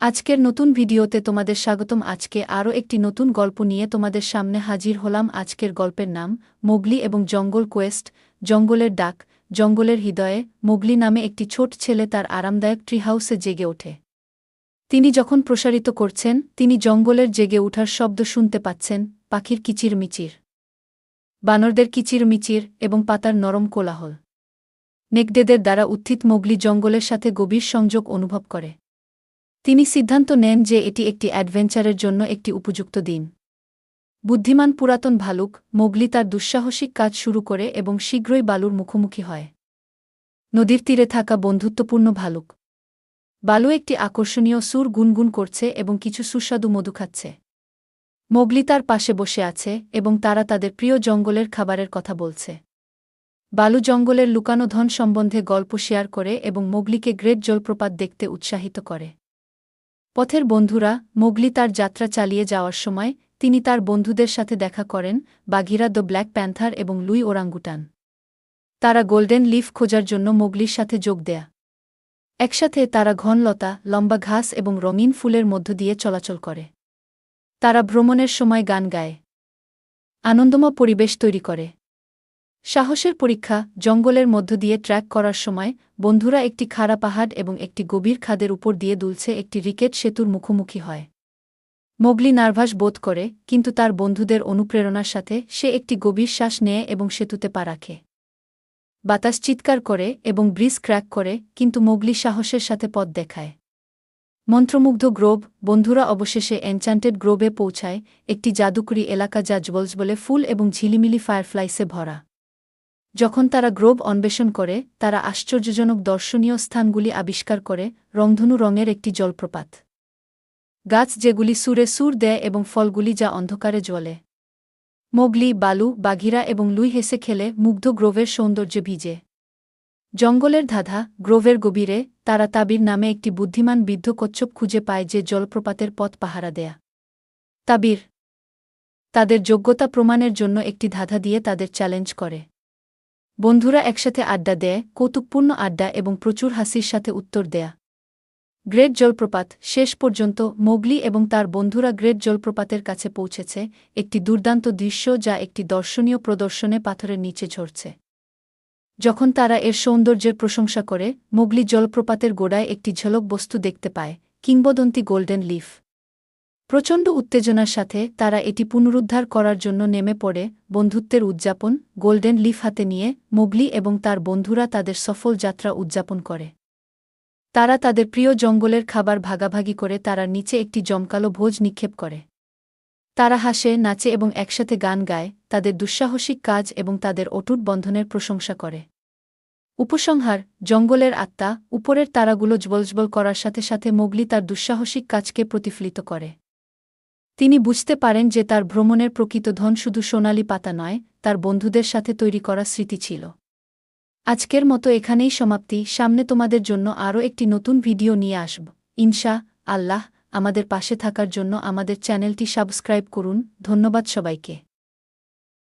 আজকের নতুন ভিডিওতে তোমাদের স্বাগতম। আজকে আরও একটি নতুন গল্প নিয়ে তোমাদের সামনে হাজির হলাম। আজকের গল্পের নাম, মোগলি এবং জঙ্গল কোয়েস্ট, জঙ্গলের ডাক, জঙ্গলের হৃদয়ে, মোগলি নামে একটি ছোট ছেলে তার আরামদায়ক ট্রিহাউসে জেগে ওঠে। তিনি যখন প্রসারিত করছেন, তিনি জঙ্গলের জেগে ওঠার শব্দ শুনতে পাচ্ছেন, পাখির কিচির মিচির বানরদের কিচির মিচির এবং পাতার নরম কোলাহল। নেকডেদের দ্বারা উত্থিত মোগলি জঙ্গলের সাথে গভীর সংযোগ অনুভব করে। তিনি সিদ্ধান্ত নেন যে এটি একটি অ্যাডভেঞ্চারের জন্য একটি উপযুক্ত দিন। বুদ্ধিমান পুরাতন ভালুক, মোগলি তার দুঃসাহসিক কাজ শুরু করে এবং শীঘ্রই বালুর মুখোমুখি হয়। নদীর তীরে থাকা বন্ধুত্বপূর্ণ ভালুক। বালু একটি আকর্ষণীয় সুর গুনগুন করছে এবং কিছু সুস্বাদু মধু খাচ্ছে। মোগলি তার পাশে বসে আছে এবং তারা তাদের প্রিয় জঙ্গলের খাবারের কথা বলছে। বালু জঙ্গলের লুকানো ধন সম্বন্ধে গল্প শেয়ার করে এবং মোগলিকে গ্রেট জলপ্রপাত দেখতে উৎসাহিত করে। পথের বন্ধুরা মোগলি তার যাত্রা চালিয়ে যাওয়ার সময় তিনি তার বন্ধুদের সাথে দেখা করেন বাঘিরা দ্য ব্ল্যাক প্যান্থার এবং লুই ওরাঙ্গুটান। তারা গোল্ডেন লিফ খোঁজার জন্য মোগলির সাথে যোগ দেয়া। একসাথে তারা ঘনলতা, লম্বা ঘাস এবং রঙিন ফুলের মধ্য দিয়ে চলাচল করে। তারা ভ্রমণের সময় গান গায়। আনন্দময় পরিবেশ তৈরি করে। সাহসের পরীক্ষা জঙ্গলের মধ্য দিয়ে ট্র্যাক করার সময় বন্ধুরা একটি খাড়া পাহাড় এবং একটি গভীর খাদের উপর দিয়ে দুলছে একটি রিকেট সেতুর মুখোমুখি হয়। মোগলি নার্ভাস বোধ করে, কিন্তু তার বন্ধুদের অনুপ্রেরণার সাথে সে একটি গভীর শ্বাস নেয় এবং সেতুতে পা রাখে। বাতাস চিৎকার করে এবং ব্রিজ ক্র্যাক করে, কিন্তু মোগলি সাহসের সাথে পথ দেখায়। মন্ত্রমুগ্ধ গ্রোভ, বন্ধুরা অবশেষে এনচান্টেড গ্রোভে পৌঁছায়, একটি জাদুকরি এলাকা যা বলে ফুল এবং ঝিলিমিলি ফায়ারফ্লাইসে ভরা। যখন তারা গ্রোভ অন্বেষণ করে, তারা আশ্চর্যজনক দর্শনীয় স্থানগুলি আবিষ্কার করে, রংধনু রঙের একটি জলপ্রপাত। গাছ যেগুলি সুরে সুর দেয় এবং ফলগুলি যা অন্ধকারে জ্বলে। মোগলি, বালু, বাঘিরা এবং লুই হেসে খেলে, মুগ্ধ গ্রোভের সৌন্দর্যে ভিজে। জঙ্গলের ধাঁধা, গ্রোভের গভীরে, তারা তাবির নামে একটি বুদ্ধিমান বৃদ্ধ কচ্ছপ খুঁজে পায় যে জলপ্রপাতের পথ পাহারা দেয়া। তাবির। তাদের যোগ্যতা প্রমাণের জন্য একটি ধাঁধা দিয়ে তাদের চ্যালেঞ্জ করে। বন্ধুরা একসাথে আড্ডা দেয়, কৌতুকপূর্ণ আড্ডা এবং প্রচুর হাসির সাথে উত্তর দেয়া। গ্রেট জলপ্রপাত, শেষ পর্যন্ত মোগলি এবং তার বন্ধুরা গ্রেট জলপ্রপাতের কাছে পৌঁছেছে, একটি দুর্দান্ত দৃশ্য যা একটি দর্শনীয় প্রদর্শনে পাথরের নিচে ঝরছে। যখন তারা এর সৌন্দর্যের প্রশংসা করে, মোগলি জলপ্রপাতের গোড়ায় একটি ঝলক বস্তু দেখতে পায়, কিংবদন্তি গোল্ডেন লিফ। প্রচণ্ড উত্তেজনার সাথে তারা এটি পুনরুদ্ধার করার জন্য নেমে পড়ে বন্ধুত্বের উদযাপন, গোল্ডেন লিফ হাতে নিয়ে, মোগলি এবং তার বন্ধুরা তাদের সফল যাত্রা উদযাপন করে। তারা তাদের প্রিয় জঙ্গলের খাবার ভাগাভাগি করে তারা নিচে একটি জমকালো ভোজ নিক্ষেপ করে। তারা হাসে, নাচে এবং একসাথে গান গায়, তাদের দুঃসাহসিক কাজ এবং তাদের অটুট বন্ধনের প্রশংসা করে। উপসংহার, জঙ্গলের আত্মা, উপরের তারাগুলো জবলজবল করার সাথে সাথে মোগলি তার দুঃসাহসিক কাজকে প্রতিফলিত করে। তিনি বুঝতে পারেন যে তার ভ্রমণের প্রকৃত ধন শুধু সোনালি পাতা নয়, তার বন্ধুদের সাথে তৈরি করা স্মৃতি ছিল। আজকের মতো এখানেই সমাপ্তি, সামনে তোমাদের জন্য আরও একটি নতুন ভিডিও নিয়ে আসব। ইনশা, আল্লাহ আমাদের পাশে থাকার জন্য আমাদের চ্যানেলটি সাবস্ক্রাইব করুন, ধন্যবাদ সবাইকে।